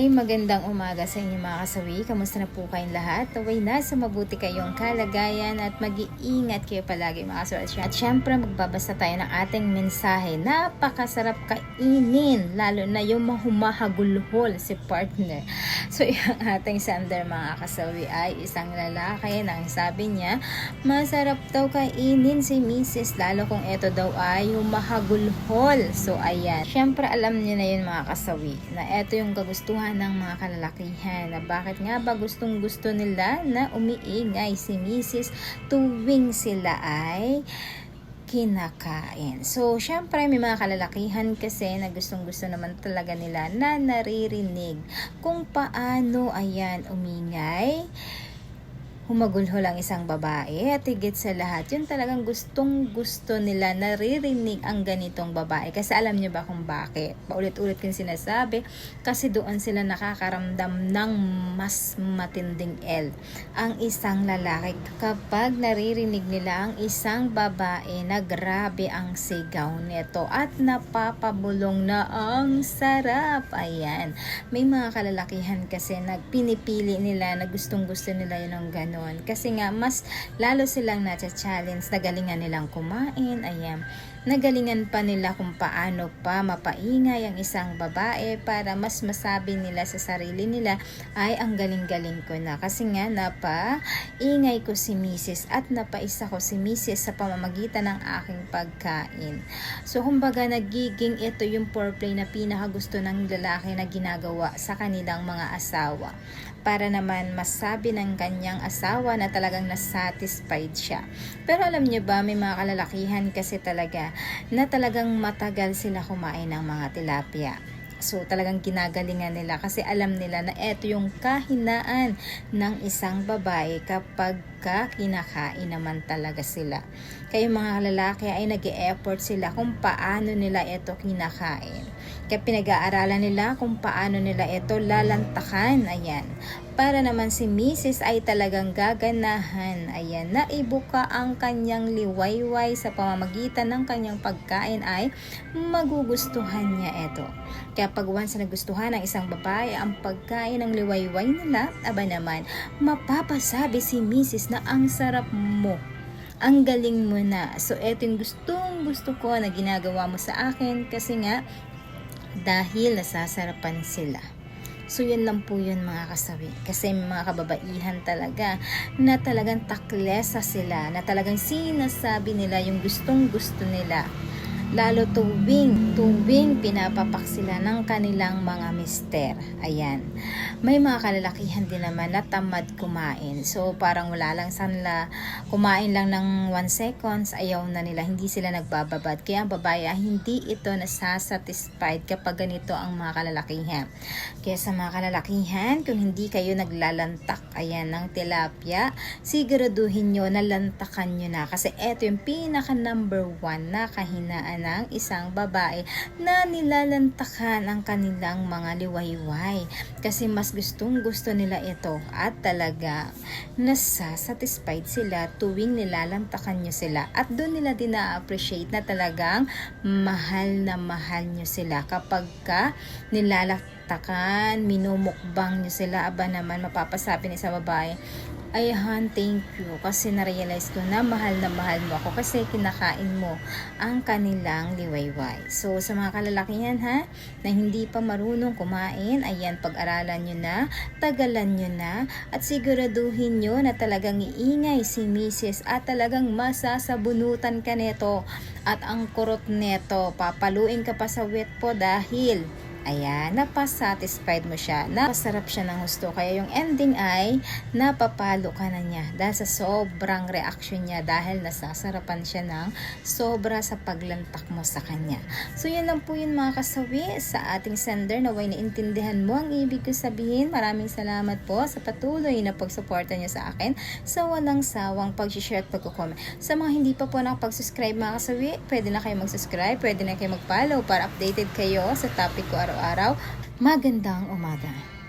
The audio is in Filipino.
Magandang umaga sa inyo mga kasawi. Kamusta na po kayong lahat? Naway na sa mabuti kayong kalagayan at mag-iingat kayo palagi mga kasawi. At syempre magbabasa tayo ng ating mensahe. Napakasarap kainin, lalo na yung mahumahagulhol si partner. So yung ating sender mga kasawi ay isang lalaki nang sabi niya, masarap daw kainin si Mrs. Lalo kung ito daw ay humahagulhol. So ayan, syempre alam niyo na yun mga kasawi na ito yung kagustuhan ng mga kalalakihan na bakit nga ba gustong gusto nila na umiingay si Mrs. tuwing sila ay kinakain. So, syempre, may mga kalalakihan kasi na gustong-gusto naman talaga nila na naririnig kung paano, ayan, umingay, humagulhol ang isang babae at higit sa lahat, yun talagang gustong gusto nila naririnig ang ganitong babae. Kasi alam nyo ba kung bakit? Paulit-ulit kong sinasabi, kasi doon sila nakakaramdam ng mas matinding L. Ang isang lalaki, kapag naririnig nila ang isang babae na grabe ang sigaw nito at napapabulong na ang sarap. Ayan. May mga kalalakihan kasi na pinipili nila na gustong gusto nila yun ang gano'n. Kasi nga, mas lalo silang na-challenge, nagalingan nilang kumain, ayan. Nagalingan pa nila kung paano pa mapaingay ang isang babae para mas masabi nila sa sarili nila ay ang galing-galing ko na. Kasi nga, napa-ingay ko si Mrs. at napaisa ko si Mrs. sa pamamagitan ng aking pagkain. So, kumbaga, nagiging ito yung foreplay na pinakagusto ng lalaki na ginagawa sa kanilang mga asawa para naman masabi ng kanyang asawa na talagang nasatisfied siya. Pero alam niyo ba, may mga kalalakihan kasi talaga na talagang matagal sila kumain ng mga tilapia. So talagang ginagalingan nila kasi alam nila na ito yung kahinaan ng isang babae kapag ka kinakain naman talaga sila. Kaya yung mga lalaki ay nag effort sila kung paano nila ito kinakain. Kaya pinag-aaralan nila kung paano nila ito lalantakan. Ayan. Para naman si Mrs. ay talagang gaganahan. Ayan. Naibuka ang kanyang liwayway sa pamamagitan ng kanyang pagkain ay magugustuhan niya ito. Kaya pag once na nagustuhan ng isang babae ang pagkain ng liwayway nila, aba naman, mapapasabi si Mrs. na ang sarap mo. Ang galing mo na. So, eto yung gustong gusto ko na ginagawa mo sa akin kasi nga, dahil nasasarapan sila. So, yun lang po yun mga kasawi. Kasi mga kababaihan talaga na talagang taklesa sila, na talagang sinasabi nila yung gustong gusto nila lalo tuwing, tuwing pinapapak sila ng kanilang mga mister. Ayan. May mga kalalakihan din naman na tamad kumain. So, parang wala lang sanla kumain lang ng 1 seconds, ayaw na nila, hindi sila nagbababad. Kaya ang babae, ah, hindi ito nasasatisfied kapag ganito ang mga kalalakihan. Kaya sa mga kalalakihan, kung hindi kayo naglalantak, ayan, ng tilapia, siguraduhin nyo na lantakan nyo na. Kasi ito yung pinaka number one na kahinaan ng isang babae na nilalantakan ang kanilang mga liwayway. Kasi mas gustong gusto nila ito at talaga nasasatisfied sila tuwing nilalantakan nyo sila. At doon nila din na-appreciate na talagang mahal na mahal nyo sila kapag ka nilalaktakan, minumukbang nyo sila, aba naman mapapasabi ni sa babae, ay Han, thank you kasi na-realize ko na mahal na mahal mo ako kasi kinakain mo ang kanilang liwayway. So sa mga kalalakihan ha, na hindi pa marunong kumain, ayan pag-aralan nyo na, tagalan nyo na, at siguraduhin nyo na talagang iingay si Mrs. at talagang masasabunutan ka neto at ang kurot neto, papaluin ka pa sa wet po dahil Ayan, napasatisfied mo siya. Napasarap siya ng gusto. Kaya yung ending ay napapalo ka na niya dahil sa sobrang reaction niya dahil nasasarapan siya ng sobra sa paglantak mo sa kanya. So yun lang po yun mga kasawi sa ating sender na way naintindihan mo ang ibig ko sabihin. Maraming salamat po sa patuloy na pagsuporta niyo sa akin sa walang sawang pag-share at pag-comment. Sa mga hindi pa po nakapag-subscribe mga kasawi, pwede na kayo mag-subscribe, pwede na kayo mag-follow para updated kayo sa topic ko araw-araw. Magandang umaga.